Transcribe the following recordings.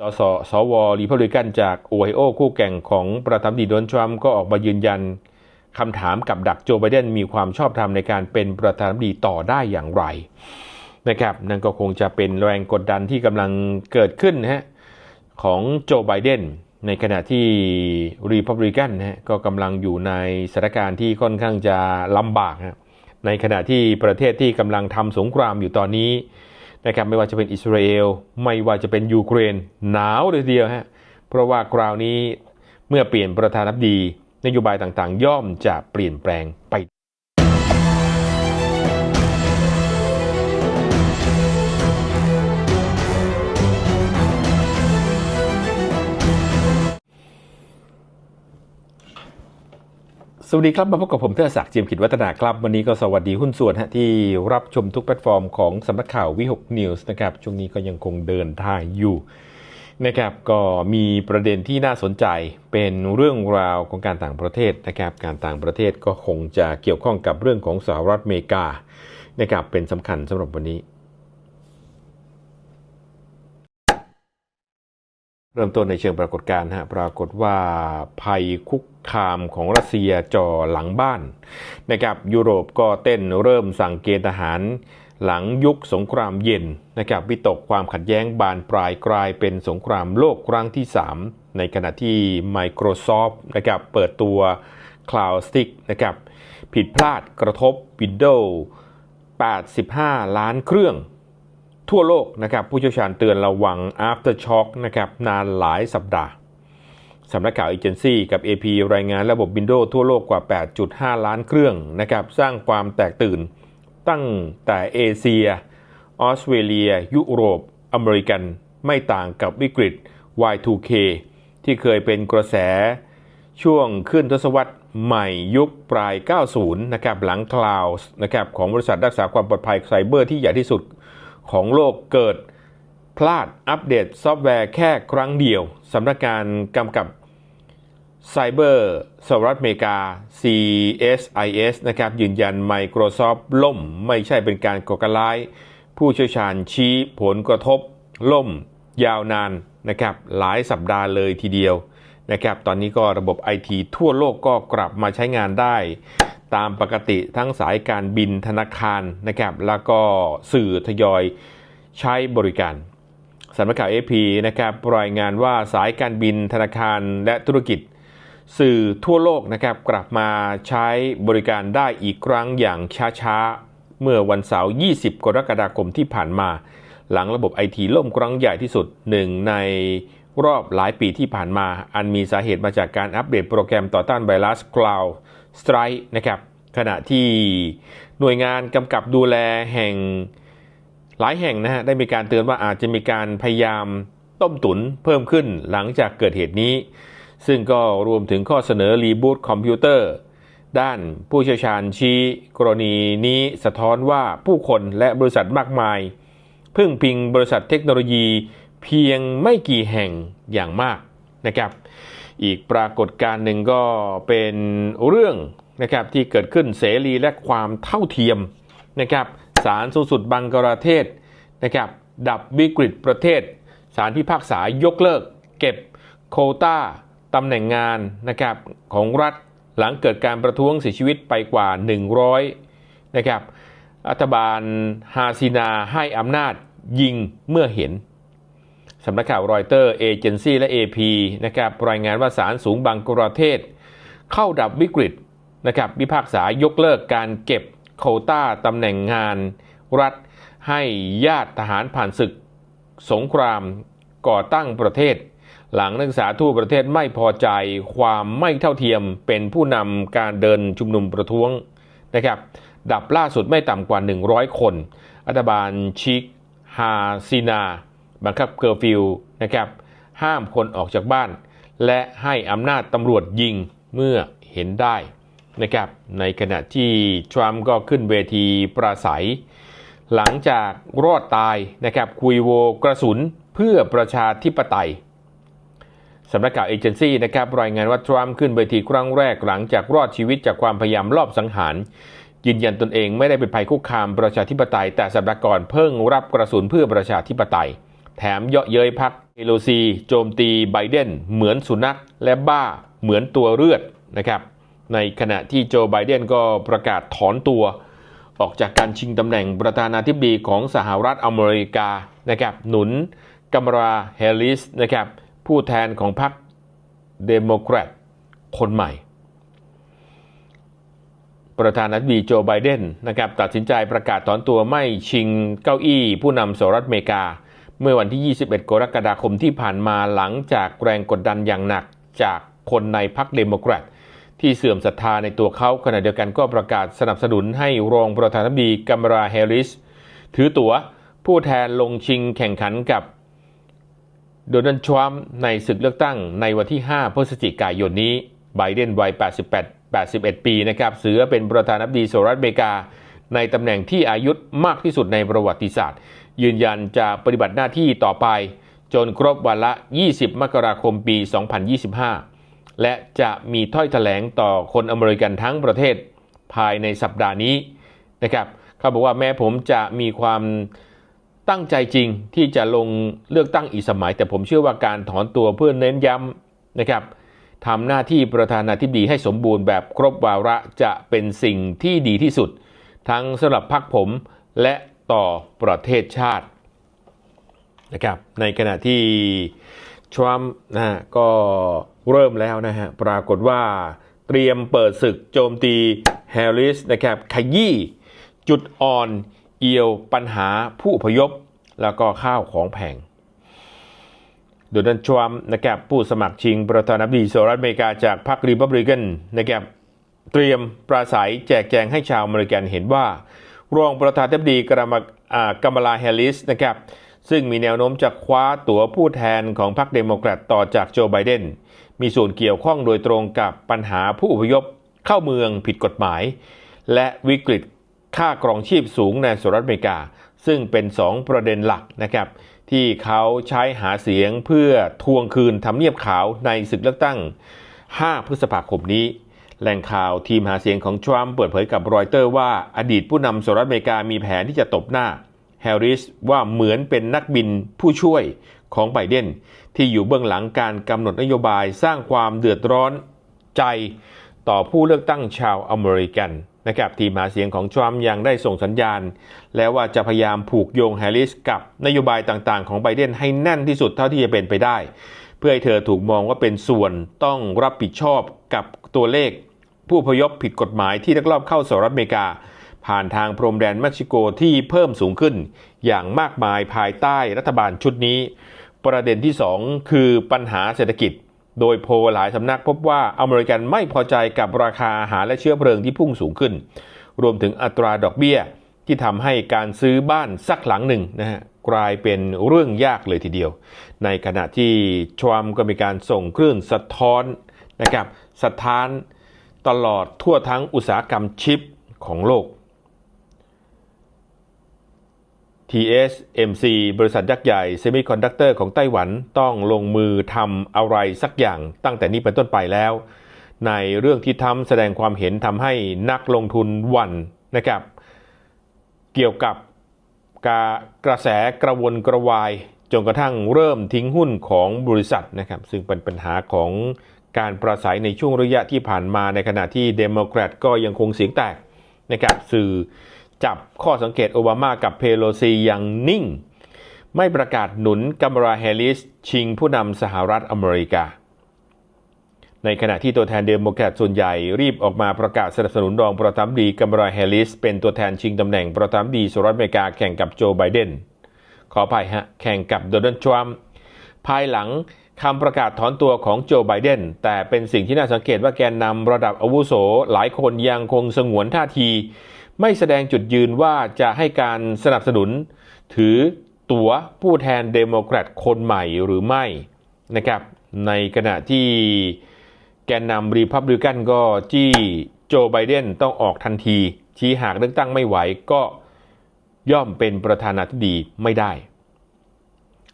สสสวรีพับลิกันจากโอไฮโอคู่แข่งของประธานดีโดนัลด์ทรัมป์ก็ออกมายืนยันคำถามกับดักโจไบเดนมีความชอบธรรมในการเป็นประธานาธิบดีต่อได้อย่างไรนะครับนั่นก็คงจะเป็นแรงกดดันที่กำลังเกิดขึ้นนะฮะของโจไบเดนในขณะที่รีพับลิกันฮะก็กำลังอยู่ในสถานการณ์ที่ค่อนข้างจะลำบากนะในขณะที่ประเทศที่กำลังทำสงครามอยู่ตอนนี้ นะครับไม่ว่าจะเป็นอิสราเอล ไม่ว่าจะเป็นยูเครนหนาวเลยทีเดียวฮะเพราะว่าคราวนี้เมื่อเปลี่ยนประธานาธิบดีนโยบายต่างๆ ย่อมจะเปลี่ยนแปลงไป วัสดีครับ มาพบกับผมเทอศักดิ์เจียมขิดวัฒนาครับ วันนี้ก็สวัสดีหุ้นส่วนฮะที่รับชมทุกแพลตฟอร์มของสำนักข่าววิหกนิวส์นะครับ ช่วงนี้ก็ยังคงเดินทางอยู่นะครับ ก็มีประเด็นที่น่าสนใจเป็นเรื่องราวของการต่างประเทศนะครับ การต่างประเทศก็คงจะเกี่ยวข้องกับเรื่องของสหรัฐอเมริกานะครับ เป็นสำคัญสำหรับวันนี้ เริ่มต้นในเชิงปรากฏการณ์ฮะปรากฏว่าภัยคุกคามของรัสเซียจ่อหลังบ้านนะครับยุโรปก็เต้นเริ่มสั่งเกณฑ์ทหารหลังยุคสงครามเย็นนะครับวิตกความขัดแย้งบานปลายกลายเป็นสงครามโลกครั้งที่ 3 ในขณะที่ Microsoft นะครับเปิดตัว Cloud Stick นะครับผิดพลาดกระทบ Windows 85 ล้านเครื่อง ทั่วโลกนะครับผู้เชี่ยวชาญเตือนระวัง after shock นะครับนานหลายสัปดาห์สำนักข่าวเอเจนซี่กับ AP รายงานระบบ Windows ทั่วโลกกว่า 8.5 ล้านเครื่องนะครับสร้างความแตกตื่นตั้งแต่เอเชียออสเตรเลีย ยุโรป อเมริกันไม่ต่างกับวิกฤต Y2K ที่เคยเป็นกระแสช่วงขึ้นทศวรรษใหม่ยุคปลาย 90 นะครับหลังคลาวส์นะครับของบริษัทรักษาความปลอดภัยไซเบอร์ที่ใหญ่ที่สุด ของโลกเกิดพลาดอัปเดตซอฟต์แวร์แค่ครั้งเดียวสำนักงานกำกับไซเบอร์สหรัฐอเมริกา CSIS นะครับยืนยัน Microsoft ล่มไม่ใช่เป็นการก่อการร้าย ผู้เชี่ยวชาญชี้ผลกระทบล่มยาวนานนะครับหลายสัปดาห์เลยทีเดียวนะครับตอนนี้ก็ระบบไอทีทั่วโลกก็กลับมาใช้งานได้ ตามปกติทั้งสายการบินธนาคารนะครับแล้วก็สื่อทยอยใช้บริการสำนักข่าว AP นะครับรายงานว่าสายการบินธนาคารและธุรกิจ สื่อทั่วโลกนะครับกลับมาใช้บริการได้อีกครั้งอย่างช้าๆ เมื่อวันเสาร์ 20 กรกฎาคมที่ผ่านมา หลังระบบไอทีล่มครั้งใหญ่ที่สุดหนึ่งในรอบหลายปีที่ผ่านมา อันมีสาเหตุมาจากการอัปเดตโปรแกรมต่อต้านไวรัส Cloud Strike นะครับขณะที่หน่วยงานกำกับดูแลแห่งหลายแห่งนะฮะได้มีการเตือนว่าอาจจะมีการพยายามต้มตุนเพิ่มขึ้นหลังจากเกิดเหตุนี้ ซึ่งก็รวมถึงข้อเสนอรีบูตคอมพิวเตอร์ ด้านผู้เชี่ยวชาญชี้กรณีนี้สะท้อนว่าผู้คนและบริษัทมากมาย พึ่งพิงบริษัทเทคโนโลยีเพียงไม่กี่แห่งอย่างมากนะครับ อีกปรากฏการณ์หนึ่งก็เป็นเรื่องนะครับที่เกิดขึ้นเสรีและความเท่าเทียมนะครับศาลสูงสุดบังกลาเทศนะครับดับวิกฤตประเทศศาลพิพากษายกเลิก เก็บโควต้าตำแหน่งงานนะครับของรัฐหลังเกิดการประท้วงเสียชีวิตไปกว่า 100นะครับรัฐบาลฮาซินาให้อำนาจยิงเมื่อเห็น สำนักข่าวรอยเตอร์เอเจนซี่และ AP นะครับรายงานว่าศาลสูงบังกลาเทศ เข้าดับวิกฤตนะครับพิพากษายกเลิกการเก็บโควต้าตำแหน่งงานรัฐให้ญาติทหารผ่านศึกสงครามก่อตั้งประเทศ หลังนักศึกษาทั่วประเทศไม่พอใจความไม่เท่าเทียมเป็นผู้นำการเดินชุมนุมประท้วงนะครับดับล่าสุดไม่ต่ำกว่า 100 คนรัฐบาลชิกฮาซินา บังคับเคอร์ฟิวนะครับห้ามคนออกจากบ้าน และให้อำนาจตำรวจยิงเมื่อเห็นได้นะครับในขณะที่ทรัมป์ก็ขึ้นเวทีปราศัย หลังจากรอดตายนะครับคุยโวกระสุนเพื่อประชาธิปไตยสำนักข่าวเอเจนซี่นะครับรายงานว่าทรัมป์ขึ้นเวทีครั้งแรกหลังจากรอดชีวิตจากความพยายามลอบสังหาร ยืนยันตนเองไม่ได้เป็นภัยคุกคามประชาธิปไตย แต่สัปดาห์ก่อนเพิ่งรับกระสุนเพื่อประชาธิปไตย แถมเยาะเย้ยพักเอโลซี โจมตีไบเดนเหมือนสุนัขและบ้าเหมือนตัวเลือดนะครับ ในขณะที่โจไบเดนก็ประกาศถอนตัว ออกจากการชิงตำแหน่งประธานาธิบดีของสหรัฐอเมริกานะครับหนุนกัมราแฮร์ริสนะครับผู้แทนของพรรคเดโมแครตคนใหม่ ประธานาธิบดีโจไบเดนนะครับตัดสินใจประกาศถอนตัวไม่ชิงเก้าอี้ผู้นำสหรัฐอเมริกา เมื่อวันที่ 21 กรกฎาคมที่ผ่านมาหลังจากแรงกดดันอย่างหนักจากคนในพรรคเดโมแครตที่เสื่อมศรัทธาในตัวเขาขณะเดียวกันก็ประกาศสนับสนุนให้รองประธานาธิบดีกัมราแฮร์ริส ถือตั๋วผู้แทนลงชิงแข่งขันกับโดนัลด์ทรัมป์ในศึกเลือกตั้งในวันที่ 5 พฤศจิกายนนี้ ไบเดนวัย 88 81 ปีนะครับเสือเป็นประธานาธิบดีสหรัฐอเมริกา ในตำแหน่งที่อายุมากที่สุดในประวัติศาสตร์ ยืนยันจะปฏิบัติหน้าที่ต่อไป จนครบวันละ 20 มกราคมปี 2025 และจะมีถ้อยแถลงต่อคนอเมริกันทั้งประเทศภายในสัปดาห์นี้นะครับเขาบอกว่าแม้ผมจะมีความตั้งใจจริงที่จะลงเลือกตั้งอีกสมัย แต่ผมเชื่อว่าการถอนตัวเพื่อเน้นย้ำนะครับทำหน้าที่ประธานาธิบดีให้สมบูรณ์แบบครบวาระจะเป็นสิ่งที่ดีที่สุด ทั้งสำหรับพรรคผมและ ต่อประเทศชาตินะครับในขณะที่ทรัมป์นะฮะก็เริ่มแล้วนะฮะปรากฏว่าเตรียมเปิดศึกโจมตีแฮร์ริสนะครับขยี้จุดอ่อนเอียวปัญหาผู้พยพ แล้วก็ข้าวของแพงโดนัลด์ทรัมป์นะครับผู้สมัครชิงประธานาธิบดีสหรัฐอเมริกาจากพรรครีพับลิกันนะครับเตรียมปราศัยแจกแจงให้ชาวอเมริกันเห็นว่า รองประธานาธิบดีกรมกัมลาแฮร์ริสนะครับซึ่งมีแนวโน้มจะคว้าตั๋วผู้แทนของพรรคเดโมแครตต่อจากโจไบเดน มีส่วนเกี่ยวข้องโดยตรงกับปัญหาผู้อพยพเข้าเมืองผิดกฎหมาย และวิกฤตค่ากรองชีพสูงในสหรัฐอเมริกา ซึ่งเป็น 2 ประเด็นหลักนะครับ ที่เขาใช้หาเสียงเพื่อทวงคืนทำเนียบขาวในศึกเลือกตั้ง 5 พฤษภาคมนี้ แหล่งข่าวทีมหาเสียงของทรัมป์เปิดเผยกับรอยเตอร์ว่าอดีตผู้นำสหรัฐอเมริกามีแผนที่จะตบหน้าแฮร์ริสว่าเหมือนเป็นนักบินผู้ช่วยของไบเดนที่อยู่เบื้องหลังการกำหนดนโยบายสร้างความเดือดร้อนใจต่อผู้เลือกตั้งชาวอเมริกันนะครับทีมหาเสียงของทรัมป์ยังได้ส่งสัญญาณ แล้วว่าจะพยายามผูกโยงแฮร์ริสกับนโยบายต่างๆ ของไบเดนให้แน่นที่สุดเท่าที่จะเป็นไปได้ พื่อให้เธอถูกมองว่าเป็นส่วนต้องรับผิดชอบกับตัวเลข ผู้พยพผิดกฎหมายที่ลักลอบเข้าสหรัฐอเมริกา ผ่านทางพรมแดนเม็กซิโกที่เพิ่มสูงขึ้น อย่างมากมายภายใต้รัฐบาลชุดนี้ ประเด็นที่ 2 คือปัญหาเศรษฐกิจ โดยโพลหลายสำนักพบว่าอเมริกันไม่พอใจกับราคาอาหารและเชื้อเพลิงที่พุ่งสูงขึ้น รวมถึงอัตราดอกเบี้ย ที่ทำให้การซื้อบ้านสักหลังหนึ่งนะฮะกลายเป็นเรื่องยากเลยทีเดียว ในขณะที่ทรัมป์ก็มีการส่งคลื่นสะท้อนนะครับสะท้านตลอดทั่วทั้งอุตสาหกรรมชิปของโลก TSMC บริษัทยักษ์ใหญ่เซมิคอนดักเตอร์ของไต้หวันต้องลงมือทำอะไรสักอย่างตั้งแต่นี้เป็นต้นไปแล้ว ในเรื่องที่ทำแสดงความเห็นทำให้นักลงทุนหวันนะครับ เกี่ยวกับกากระแสกระวนกระวายจนกระทั่งเริ่มทิ้งหุ้นของบริษัทนะครับ ซึ่งเป็นปัญหาของการประสัยในช่วงระยะที่ผ่านมาในขณะที่เดโมแครตก็ยังคงเสียงแตกนะครับสื่อจับข้อสังเกตโอบามากับเพโลซีย่างนิ่ง ไม่ประกาศหนุนกัมราแฮร์ริสชิงผู้นำสหรัฐอเมริกา ในขณะที่ตัวแทนเดโมแครตส่วนใหญ่รีบออกมาประกาศสนับสนุนรองประธานดีกัมราแฮริส เป็นตัวแทนชิงตำแหน่งประธานดีสหรัฐอเมริกาแข่งกับโจไบเดนขออภัยฮะแข่งกับโดนัลด์ทรัมป์ภายหลังคำประกาศถอนตัวของโจไบเดนแต่เป็นสิ่งที่น่าสังเกตว่าแกนนำระดับอาวุโสหลายคนยังคงสงวนท่าที ไม่แสดงจุดยืนว่าจะให้การสนับสนุน ถือตั๋วผู้แทนเดโมแครตคนใหม่หรือไม่นะครับในขณะที่ แกนนำรีพับลิกันก็จี้โจไบเดนต้องออกทันที ชี้หากเลือกตั้งไม่ไหวก็ย่อมเป็นประธานาธิบดีไม่ได้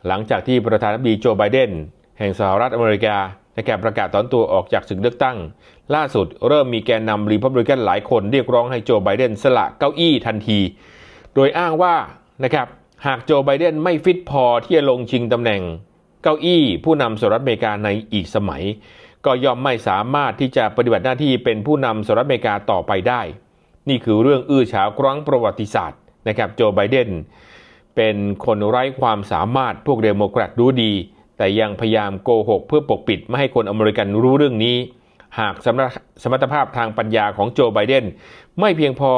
หลังจากที่ประธานาธิบดีโจไบเดนแห่งสหรัฐอเมริกาในการประกาศถอนตัวออกจากศึกเลือกตั้ง ล่าสุดเริ่มมีแกนนำรีพับลิกันหลายคนเรียกร้องให้โจไบเดนสละเก้าอี้ทันที โดยอ้างว่านะครับหากโจไบเดนไม่ฟิตพอที่จะลงชิงตำแหน่งเก้าอี้ผู้นำสหรัฐอเมริกาในอีกสมัย ก็ย่อมไม่สามารถที่จะปฏิบัติหน้าที่เป็นผู้นำสหรัฐอเมริกาต่อไปได้ นี่คือเรื่องอื้อฉาวครั้งประวัติศาสตร์นะครับโจไบเดนเป็นคนไร้ความสามารถพวกเดโมแครตรู้ดี แต่ยังพยายามโกหกเพื่อปกปิดไม่ให้คนอเมริกันรู้เรื่องนี้ หากสมรสมรรถภาพทางปัญญาของโจไบเดนไม่เพียงพอ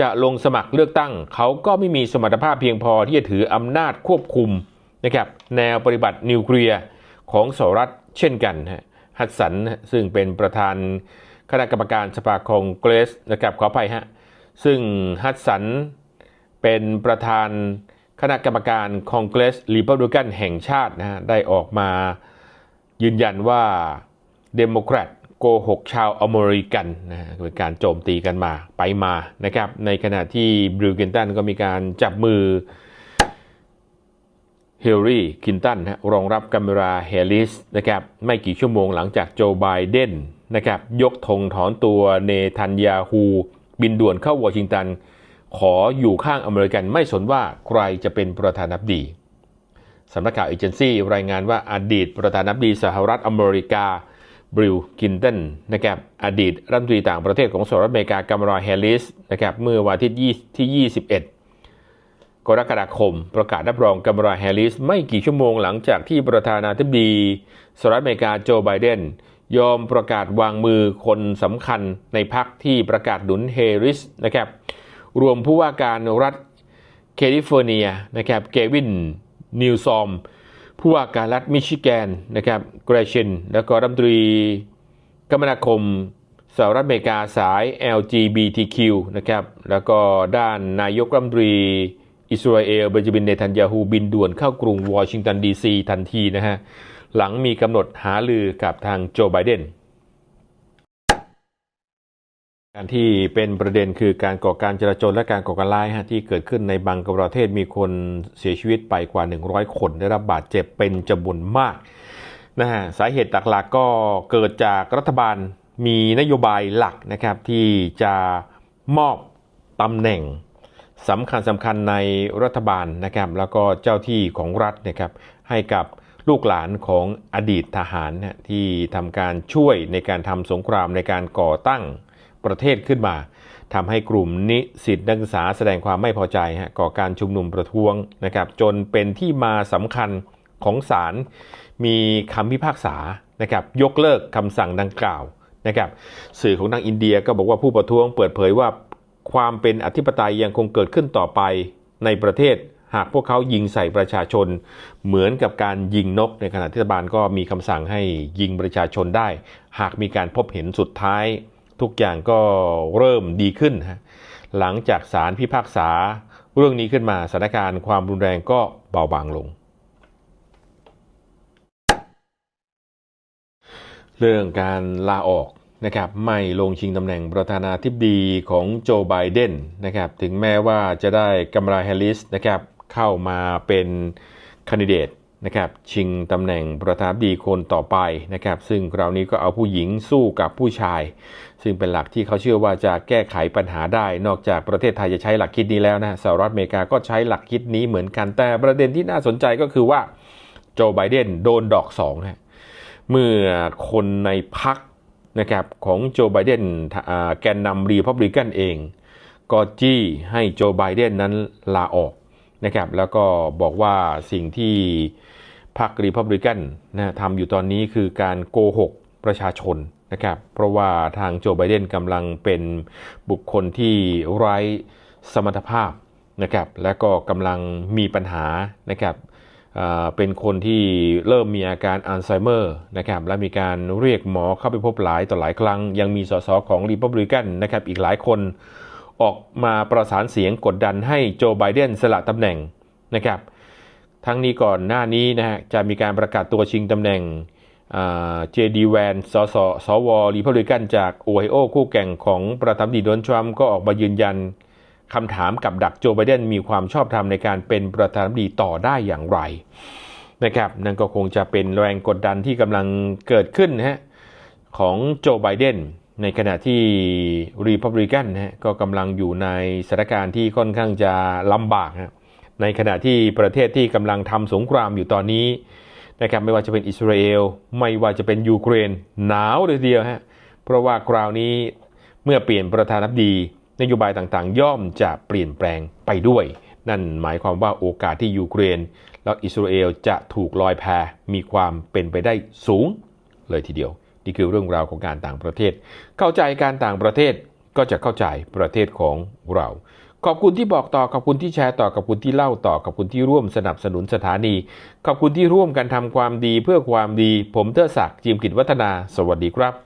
จะลงสมัครเลือกตั้ง เขาก็ไม่มีสมรรถภาพเพียงพอที่จะถืออำนาจควบคุมนะครับแนวปฏิบัตินิวเคลียร์ของสหรัฐเช่นกันฮะ ฮัตสันซึ่งเป็นประธานคณะกรรมการสภาคองเกรสนะครับขออภัยฮะซึ่งฮัตสันเป็นประธานคณะกรรมการคองเกรสรีพับลิกันแห่งชาตินะฮะได้ออกมายืนยันว่าเดโมแครตโกหกชาวอเมริกันนะเป็นการโจมตีกันมาไปมานะครับในขณะที่บรูเกนตันก็มีการจับมือ ฮลลี่คินตันรองรับกัมเบราแฮริสนะครับไม่กี่ชั่วโมงหลังจากโจไบเดนนะครับยกธงถอนตัวเนทันยาฮูบินด่วนเข้าวอชิงตัน ขออยู่ข้างอเมริกันไม่สนว่าใครจะเป็นประธานาธิบดีสำนักข่าวเอเจนซี่รายงานว่าอดีตประธานาธิบดีสหรัฐอเมริกาบริลคินตันนะครับอดีตรัฐมนตรีต่างประเทศของสหรัฐอเมริกากัมราแฮริสนะครับเมื่อวันทิตย์ที่ 21 กรกฎาคม ประกาศรับรองกัมราแฮริสไม่กี่ชั่วโมงหลังจากที่ประธานาธิบดีสหรัฐอเมริกาโจไบเดนยอมประกาศวางมือคนสำคัญในพรรคที่ประกาศหนุนเฮริสนะครับรวมผู้ว่าการรัฐแคลิฟอร์เนียนะครับเกวินนิวซอม ผู้ว่าการรัฐมิชิแกนนะครับเกรชินแล้วก็รัฐมนตรีคมนาคมสหรัฐอเมริกาสาย LGBTQ นะครับแล้วก็ด้านนายกรัฐมนตรี อิสราเอลเบนจามินเนทันยาฮูบินด่วนเข้ากรุงวอชิงตันดีซีทันทีนะฮะ หลังมีกำหนดหาลือกับทางโจไบเดนการที่เป็นประเด็นคือการก่อการจราจรและการก่อการร้ายฮะที่เกิดขึ้นในบางประเทศมีคนเสียชีวิตไปกว่า 100 คนได้รับบาดเจ็บเป็นจำนวนมากนะฮะสาเหตุหลักๆก็เกิดจากรัฐบาลมีนโยบายหลักนะครับที่จะมอบตำแหน่ง สำคัญสำคัญในรัฐบาลนะครับแล้วก็เจ้าที่ของรัฐนะครับให้กับลูกหลานของอดีตทหารนะที่ทำการช่วยในการทำสงครามในการก่อตั้งประเทศขึ้นมาทำให้กลุ่มนิสิตนักศึกษาแสดงความไม่พอใจฮะก่อการชุมนุมประท้วงนะครับจนเป็นที่มาสำคัญของศาลมีคำพิพากษานะครับยกเลิกคำสั่งดังกล่าวนะครับสื่อของทางอินเดียก็บอกว่าผู้ประท้วงเปิดเผยว่า ความเป็นอธิปไตยยังคงเกิดขึ้นต่อไปในประเทศหากพวกเขายิงใส่ประชาชน เหมือนกับการยิงนกในขณะที่รัฐบาลก็มีคำสั่งให้ยิงประชาชนได้ หากมีการพบเห็นสุดท้าย ทุกอย่างก็เริ่มดีขึ้นฮะหลังจากศาลพิพากษา เรื่องนี้ขึ้นมาสถานการณ์ความรุนแรงก็เบาบางลง เรื่องการลาออก นะครับไม่ลงชิงตำแหน่งประธานาธิบดีของโจไบเดนนะครับถึงแม้ว่าจะได้กัมราแฮริสนะครับเข้ามาเป็นคนดิเดตนะครับชิงตำแหน่งประธานาธิบดีคนต่อไปนะครับซึ่งคราวนี้ก็เอาผู้หญิงสู้กับผู้ชาย ซึ่งเป็นหลักที่เขาเชื่อว่าจะแก้ไขปัญหาได้ นอกจากประเทศไทยจะใช้หลักคิดนี้แล้วนะสหรัฐอเมริกาก็ใช้หลักคิดนี้เหมือนกันแต่ประเด็นที่น่าสนใจก็คือว่าโจไบเดนโดนดอกสองฮะเมื่อคนในพรรค นะครับของโจไบเดนแกนนำรีพับลิกันเอง ก็จี้ให้โจไบเดนนั้นลาออกนะครับแล้วก็บอกว่าสิ่งที่พรรครีพับลิกันนะทำอยู่ตอนนี้คือการโกหกประชาชนนะครับเพราะว่าทางโจไบเดนกำลังเป็นบุคคลที่ไร้สมรรถภาพนะครับและก็กำลังมีปัญหานะครับ เป็นคนที่เริ่มมีอาการอัลไซเมอร์นะครับและมีการเรียกหมอเข้าไปพบหลายต่อหลายครั้ง ยังมีสสของรีพับลิกันนะครับอีกหลายคนออกมาประสานเสียงกดดันให้โจไบเดนสละตำแหน่งนะครับทั้งนี้ก่อนหน้านี้นะฮะจะมีการประกาศตัวชิงตำแหน่งเจดีแวนสสสวรีพับลิกันจากโอไฮโอคู่แข่งของประธานดีโดนทรัมป์ก็ออกมายืนยัน คำถามกับดักโจไบเดนมีความชอบธรรมในการเป็นประธานาธิบดีต่อได้อย่างไรนะครับนั่นก็คงจะเป็นแรงกดดันที่กำลังเกิดขึ้นนะฮะของโจไบเดนในขณะที่รีพับลิกันนะฮะก็กำลังอยู่ในสถานการณ์ที่ค่อนข้างจะลำบากนะในขณะที่ประเทศที่กำลังทำสงครามอยู่ตอนนี้นะครับไม่ว่าจะเป็นอิสราเอลไม่ว่าจะเป็นยูเครนหนาวเลยทีเดียวฮะเพราะว่าคราวนี้เมื่อเปลี่ยนประธานาธิบดี นโยบายต่างๆ ย่อมจะเปลี่ยนแปลงไปด้วย นั่นหมายความว่าโอกาสที่ยูเครน และอิสราเอลจะถูกลอยแพมีความเป็นไปได้สูงเลยทีเดียว นี่คือเรื่องราวของการต่างประเทศ เข้าใจการต่างประเทศก็จะเข้าใจประเทศของเรา ขอบคุณที่บอกต่อ ขอบคุณที่แชร์ต่อ ขอบคุณที่เล่าต่อ ขอบคุณที่ร่วมสนับสนุนสถานี ขอบคุณที่ร่วมกันทำความดีเพื่อความดี ผมเทอศักดิ์จิมกิจวัฒนา สวัสดีครับ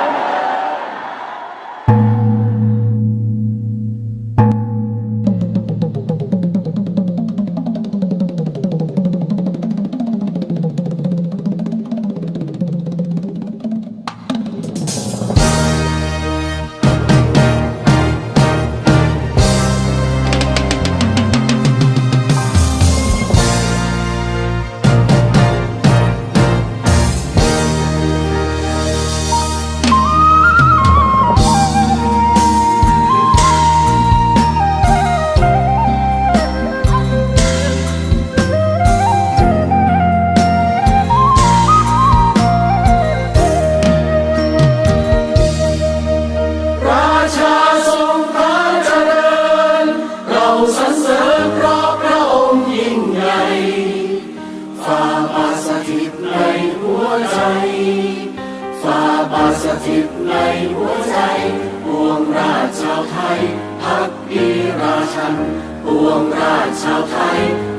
สถิตในหัวใจปวงราชชาวไทยพักดีราชันปวงราชชาวไทย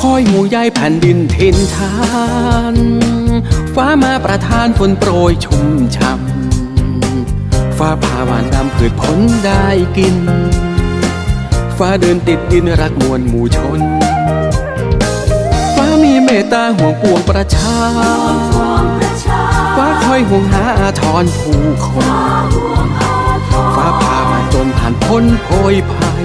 คอยห่วงใยแผ่นดินทินทาน ฟ้ามาประทานฝนโปรยชุ่มช่ำฟ้าพาหวานนำพืชผลได้กิน ฟ้าเดินติดดินรักมวลหมู่ชน ฟ้ามีเมตตาห่วงปวงประชา ฟ้าคอยห่วงหาอาทรผู้คน ฟ้าพามาจนผ่านพ้นโพยภัย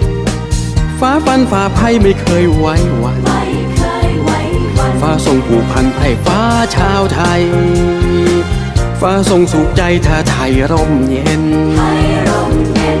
ฟ้าฟันฝ่าภัยไม่เคยไว้วันฟ้าทรงผูกพันไพร่ฟ้าชาวไทย ฟ้าทรงสุขใจถ้าไทยร่มเย็นแ